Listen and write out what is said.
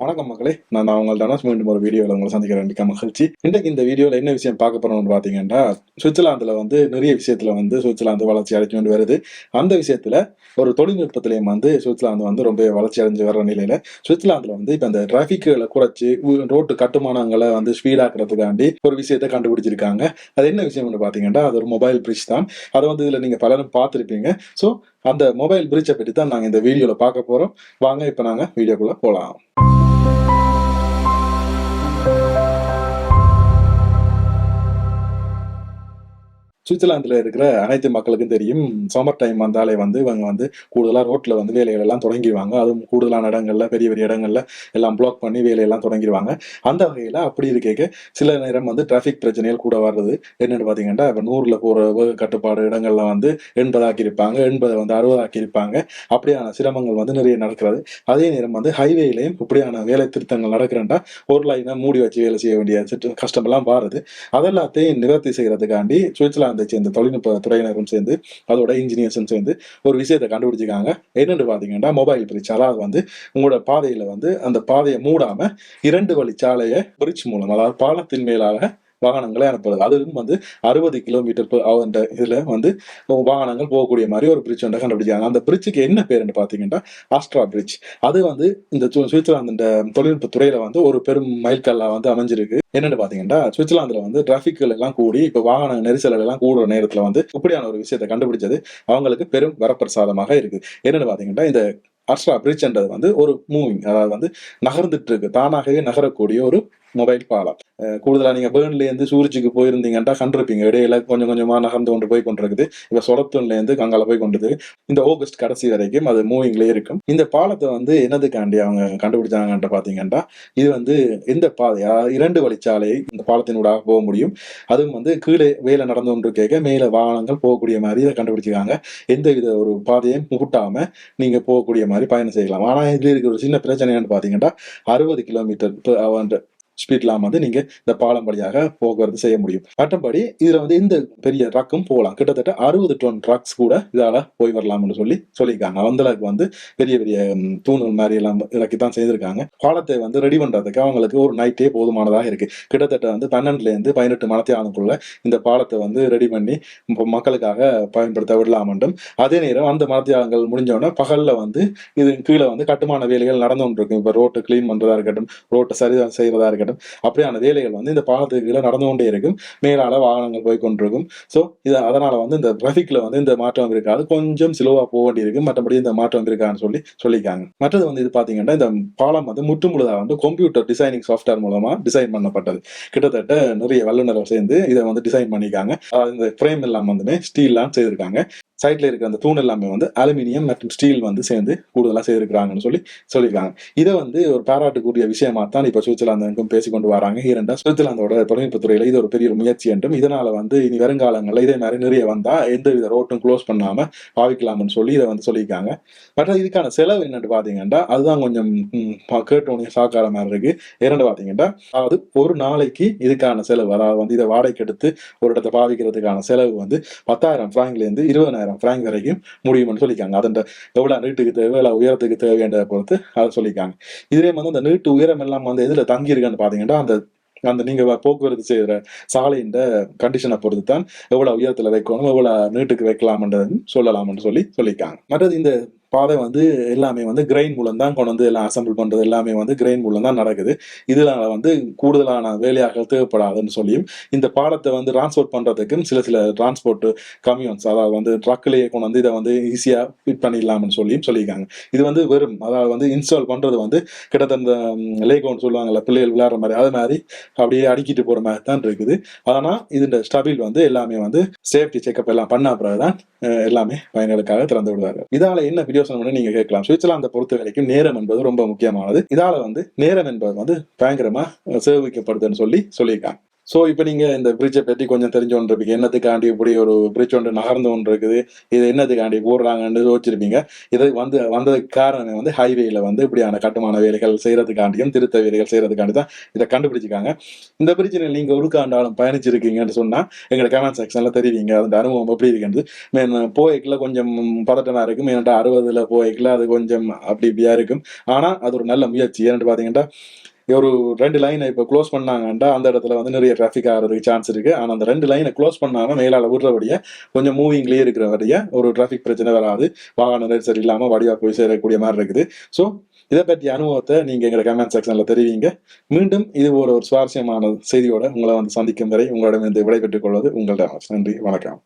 வணக்கம் மக்களே. நான் உங்கள் தனஸ் மீண்டும் ஒரு வீடியோவில் உங்களை சந்திக்கிறேன். மிக்க மகிழ்ச்சி. இன்றைக்கு இந்த வீடியோவில் என்ன விஷயம் பார்க்க போகிறோம்னு பார்த்தீங்கன்னா சுவிட்சர்லாந்தில் வந்து நிறைய விஷயத்தில் வந்து சுவிட்சர்லாந்து வளர்ச்சி அடைஞ்சு கொண்டு வருது. அந்த விஷயத்தில் ஒரு தொழில்நுட்பத்திலையும் வந்து சுவிட்சர்லாந்து வந்து ரொம்ப வளர்ச்சி அடைஞ்சு வர்ற நிலையில் சுவிட்சர்லாந்தில் வந்து இப்போ இந்த டிராஃபிக்குகளை குறைச்சி ரோட்டு கட்டுமானங்களை வந்து ஸ்பீடாக்குறதுக்காண்டி ஒரு விஷயத்தை கண்டுபிடிச்சிருக்காங்க. அது என்ன விஷயம்னு பார்த்தீங்கன்னா அது ஒரு மொபைல் பிரிட்ஜ் தான். அதை வந்து இதில் நீங்கள் பலரும் பார்த்துருப்பீங்க. ஸோ அந்த மொபைல் பிரிட்ஜை பற்றி தான் நாங்கள் இந்த வீடியோவில் பார்க்க போகிறோம் வாங்க இப்போ நாங்கள் வீடியோக்குள்ளே போகலாம் சுவிட்சர்லாந்துல இருக்கிற அனைத்து மக்களுக்கும் தெரியும் சம்மர் டைம் வந்தாலே வந்து இவங்க வந்து கூடுதலாக ரோட்டில் வந்து வேலைகள் எல்லாம் தொடங்கிடுவாங்க அதுவும் கூடுதலான இடங்கள்ல பெரிய பெரிய இடங்கள்ல எல்லாம் பிளாக் பண்ணி வேலையெல்லாம் தொடங்கிடுவாங்க அந்த வகையில் அப்படி இருக்க சில நேரம் வந்து டிராஃபிக் பிரச்சனைகள் கூட வர்றது. என்னன்னு பார்த்தீங்கன்னா இப்போ நூறில் போகிற கட்டுப்பாடு இடங்கள்ல வந்து எண்பதாக்கி இருப்பாங்க எண்பதை வந்து அறுபதாக்கி இருப்பாங்க அப்படியான சிரமங்கள் வந்து நிறைய நடக்கிறது. அதே நேரம் வந்து ஹைவேலையும் இப்படியான வேலை திருத்தங்கள் நடக்கிறேன்டா ஒரு லைனை மூடி வச்சு வேலை செய்ய வேண்டிய கஷ்டமெல்லாம் பாருது அதெல்லாத்தையும் நிவர்த்தி செய்யறதுக்காண்டி சுவிட்சர்லாந்து சேர்ந்த தொழில்நுட்ப துறையினரும் சேர்ந்து அதோட இன்ஜினியர்ஸும் சேர்ந்து ஒரு விஷயத்தை கண்டுபிடிச்சிருக்காங்க. என்னென்னு பாத்தீங்கன்னா மொபைல் பிரிட்ஜ் அதாவது வந்து உங்களோட பாதையில வந்து அந்த பாதையை மூடாம இரண்டு வழி சாலையை பிரிட்ஜ் மூலம் அதாவது பாலத்தின் மேலாக வாகனங்களை அனுப்புறது. அதுவும் வந்து அறுபது கிலோமீட்டர் அந்த இதுல வந்து வாகனங்கள் போகக்கூடிய மாதிரி ஒரு பிரிட்ஜ் ஒன்றை கண்டுபிடிச்சாங்க அந்த பிரிட்ஜுக்கு என்ன பேருன்னு பார்த்தீங்கன்னா ஆஸ்ட்ரா பிரிட்ஜ் அது வந்து இந்த சு- சுவிட்சர்லாந்து இந்த தொழில்நுட்ப துறையில வந்து ஒரு பெரும் மைல்கல்லா வந்து அமைஞ்சிருக்கு. என்னன்னு பாத்தீங்கன்னா சுவிட்சர்லாந்துல வந்து டிராபிக்கள் எல்லாம் கூடி இப்ப வாகன நெரிசல் எல்லாம் கூடுற நேரத்துல வந்து இப்படியான ஒரு விஷயத்தை கண்டுபிடிச்சது அவங்களுக்கு பெரும் வரப்பிரசாதமாக இருக்குது என்னன்னு பாத்தீங்கன்னா இந்த அஸ்ட்ரா பிரிட்ஜ்ன்றது வந்து ஒரு மூவிங் அதாவது வந்து நகர்ந்துட்டு இருக்கு. தானாகவே நகரக்கூடிய ஒரு மொபைல் பாலம். கூடுதலாக கூடுதலா நீங்க இருந்து சூரிச்சுக்கு போயிருந்தீங்கன்னா கண்டிருப்பீங்க. இடையில கொஞ்சம் கொஞ்சமாக நகர்ந்து கொண்டு போய் கொண்டிருக்குது. இப்போ சொலத்தூன்லேருந்து கங்கால போய் கொண்டிருக்கு இந்த ஆகஸ்ட் கடைசி வரைக்கும் அது மூவிங்லேயே இருக்கும். இந்த பாலத்தை வந்து என்னதுக்காண்டி அவங்க கண்டுபிடிச்சாங்கன்ட்டு பாத்தீங்கன்னா இது வந்து இந்த பாதையா இரண்டு வழிச்சாலை இந்த பாலத்தினூடாக போக முடியும். அதுவும் வந்து கீழே வேலை நடந்து கொண்டு கேட்க மேலே வாகனங்கள் போகக்கூடிய மாதிரி இதை கண்டுபிடிச்சிருக்காங்க. எந்த வித ஒரு பாதையும் முட்டாம நீங்க போகக்கூடிய மாதிரி பயணம் செய்யலாம். ஆனா இதில் இருக்கிற ஒரு சின்ன பிரச்சனை என்னன்னு அறுபது கிலோமீட்டர் ஸ்பீட்லாம் வந்து நீங்க இந்த பாலம் வழியாக போக்குவரத்து செய்ய முடியும். மற்றபடி இதுல வந்து இந்த பெரிய ட்ரக்கும் போகலாம். கிட்டத்தட்ட அறுபது டன் ட்ரக்ஸ் கூட இதால போய் வரலாம்னு சொல்லி சொல்லியிருக்காங்க. அந்த அளவுக்கு வந்து பெரிய பெரிய ம், தூண்கள் மாதிரி எல்லாம் இறக்கி தான் செய்திருக்காங்க. பாலத்தை வந்து ரெடி பண்றதுக்கு அவங்களுக்கு ஒரு நைட்டே போதுமானதாக இருக்கு. கிட்டத்தட்ட வந்து பன்னெண்டுல இருந்து பதினெட்டு மணத்தியானுக்குள்ள இந்த பாலத்தை வந்து ரெடி பண்ணி மக்களுக்காக பயன்படுத்த விடலாம் என்றும் அதே நேரம் அந்த மணத்தியானங்கள் முடிஞ்ச உடனே பகல்ல வந்து இது கீழே வந்து கட்டுமான வேலைகள் நடந்து கொண்டிருக்கும். இப்போ ரோட்டை கிளீன் பண்றதா இருக்கட்டும் ரோட்டை சரி செய்யறதா இருக்கட்டும் அப்படியான வேலைகள் வந்து இந்த பாலத்துக்கு கீழே நடந்து கொண்டே இருக்கும். மேலால வாகனங்கள் போய் கொண்டிருக்கும் ஸோ இது அதனால வந்து இந்த டிராஃபிக்ல வந்து இந்த மாற்றம் இருக்காது கொஞ்சம் சிலுவா போக வேண்டியிருக்கும் மற்றபடி இந்த மாற்றம் இருக்கான்னு சொல்லி சொல்லியிருக்காங்க. மற்றது வந்து இது பாத்தீங்கன்னா இந்த பாலம் வந்து முற்றுமுழுதா வந்து கம்ப்யூட்டர் டிசைனிங் சாஃப்ட்வேர் மூலமா டிசைன் பண்ணப்பட்டது. கிட்டத்தட்ட நிறைய வல்லுநர்கள் சேர்ந்து இதை வந்து டிசைன் பண்ணியிருக்காங்க. அதாவது இந்த ஃப்ரேம் எல்லாம் வந்துமே ஸ்டீல்லாம் செய்திருக்காங்க. சைட்ல இருக்கிற அந்த தூண் எல்லாமே வந்து அலுமினியம் மற்றும் ஸ்டீல் வந்து சேர்ந்து கூடுதலாக செய்திருக்கிறாங்கன்னு சொல்லி சொல்லியிருக்காங்க. இதை வந்து ஒரு பாராட்டுக்குரிய விஷயமா தான் இப்போ சுவிட்சர்லாந்துக்கும் பேசிக்கொண்டு வராங்க. இரண்டா சுவிட்சர்லாந்தோட தொழில்நுட்பத் துறையில இது ஒரு பெரிய ஒரு முயற்சி என்றும் இதனால வந்து இனி வருங்காலங்களில் இதே மாதிரி நிறைய வந்தா எந்த வித ரோட்டும் க்ளோஸ் பண்ணாம பாவிக்கலாம்னு சொல்லி இதை வந்து சொல்லியிருக்காங்க. மற்ற இதுக்கான செலவு என்னன்னு பாத்தீங்கன்னா அதுதான் கொஞ்சம் ம், கேட்டோன்னே சாக்கார மாதிரி இருக்கு. இரண்டு பாத்தீங்கன்னா அதாவது ஒரு நாளைக்கு இதுக்கான செலவு அதாவது வந்து இதை வாடகைக்கு எடுத்து ஒரு இடத்தை பாவிக்கிறதுக்கான செலவு வந்து பத்தாயிரம் பிராங்க்ல இருபதாயிரம் ஐம்பதாயிரம் ஃப்ராங்க் வரைக்கும் முடியும்னு சொல்லியிருக்காங்க. அதன் எவ்வளவு நீட்டுக்கு தேவை இல்லை உயரத்துக்கு தேவைன்றதை பொறுத்து அதை சொல்லியிருக்காங்க. இதுலயே வந்து அந்த நீட்டு உயரம் எல்லாம் வந்து எதுல தங்கியிருக்கான்னு பார்த்தீங்கன்னா அந்த அந்த நீங்க போக்குவரத்து செய்கிற சாலையின் கண்டிஷனை பொறுத்து தான் எவ்வளவு உயரத்துல வைக்கணும் எவ்வளவு நீட்டுக்கு வைக்கலாம்ன்றது சொல்லலாம்னு சொல்லி சொல்லியிருக்காங்க. மற்றது இந்த பாதை வந்து எல்லாமே வந்து கிரைன் மூலம் தான் கொண்டு வந்து எல்லாம் அசம்பிள் பண்ணுறது எல்லாமே வந்து கிரைன் மூலம் தான் நடக்குது. இதனால வந்து கூடுதலான வேலையாட்கள் தேவைப்படாதுன்னு சொல்லியும் இந்த பாலத்தை வந்து டிரான்ஸ்போர்ட் பண்ணுறதுக்கும் சில சில டிரான்ஸ்போர்ட் கம்யூன்ஸ் அதாவது வந்து ட்ரக்லயே கொண்டு வந்து இதை வந்து ஈஸியாக ஃபிட் பண்ணிடலாம்னு சொல்லியும் சொல்லியிருக்காங்க. இது வந்து வெறும் அதாவது வந்து இன்ஸ்டால் பண்ணுறது வந்து கிட்டத்தட்ட லேகோன்னு சொல்லுவாங்கல்ல பிள்ளைகள் விளையாடுற மாதிரி அது மாதிரி அப்படியே அடுக்கிட்டு போகிற மாதிரி தான் இருக்குது. ஆனால் இதுல ஸ்டபில் வந்து எல்லாமே வந்து சேஃப்டி செக்அப் எல்லாம் பண்ண பிறகு தான் எல்லாமே பயணிகளுக்காக திறந்து விடுவார்கள் இதால என்ன பிரயோசனம்னு நீங்க கேட்கலாம். சுவிட்சர்லாந்தை பொறுத்த வரைக்கும் நேரம் என்பது ரொம்ப முக்கியமானது. இதால வந்து நேரம் என்பது வந்து பயங்கரமா சேவிக்கப்படுதுன்னு சொல்லி சொல்லியிருக்காங்க. ஸோ இப்போ நீங்க இந்த பிரிட்ஜை பற்றி கொஞ்சம் தெரிஞ்சு கொண்டு இருப்பீங்க என்னத்துக்காண்டி இப்படி ஒரு பிரிட்ஜ் ஒன்று நகர்ந்து ஒன்று இருக்குது இது என்னத்துக்காண்டி போடுறாங்கன்னு யோசிச்சிருப்பீங்க. இது வந்து வந்ததுக்கு காரணம் வந்து ஹைவேயில் வந்து இப்படியான கட்டுமான வேலைகள் செய்யறதுக்காண்டியும் திருத்த வேலைகள் செய்யறதுக்காண்டி தான் இதை கண்டுபிடிச்சிருக்காங்க. இந்த பிரிட்ஜில் நீங்க ஒரு காண்டாலும் பயணிச்சிருக்கீங்கன்னு சொன்னா எங்களை கமெண்ட் செக்ஷன்ல தெரிவிங்க. அந்த அனுபவம் எப்படி இருக்குன்னு மேன் போய்க்குள்ள கொஞ்சம் பதட்டமாக இருக்கும். ஏன்னாட்டா அறுபதுல போய்க்குள்ள அது கொஞ்சம் அப்படி இப்படியா இருக்கும். ஆனா அது ஒரு நல்ல முயற்சி. ஏன்னு பார்த்தீங்கன்னா ஒரு ரெண்டு லைனை இப்போ க்ளோஸ் பண்ணாங்கன்னா அந்த இடத்துல வந்து நிறைய டிராஃபிக் ஆகிறதுக்கு சான்ஸ் இருக்கு. ஆனால் அந்த ரெண்டு லைனை க்ளோஸ் பண்ணாமல் மேலால் விடுறபடியே கொஞ்சம் மூவிங்லேயே இருக்கிறபடியே ஒரு டிராஃபிக் பிரச்சனை வராது. வாகன நெரிசல் இல்லாமல் வடிவாக போய் சேரக்கூடிய மாதிரி இருக்குது. ஸோ இதை பற்றிய அனுபவத்தை நீங்கள் எங்களை கமெண்ட் செக்ஷனில் தெரிவிங்க. மீண்டும் இது ஒரு ஒரு சுவாரஸ்யமான செய்தியோட உங்களை வந்து சந்திக்கும் வரை உங்களிடமிருந்து விடைபெற்றுக் கொள்வது உங்களிடம் நன்றி வணக்கம்.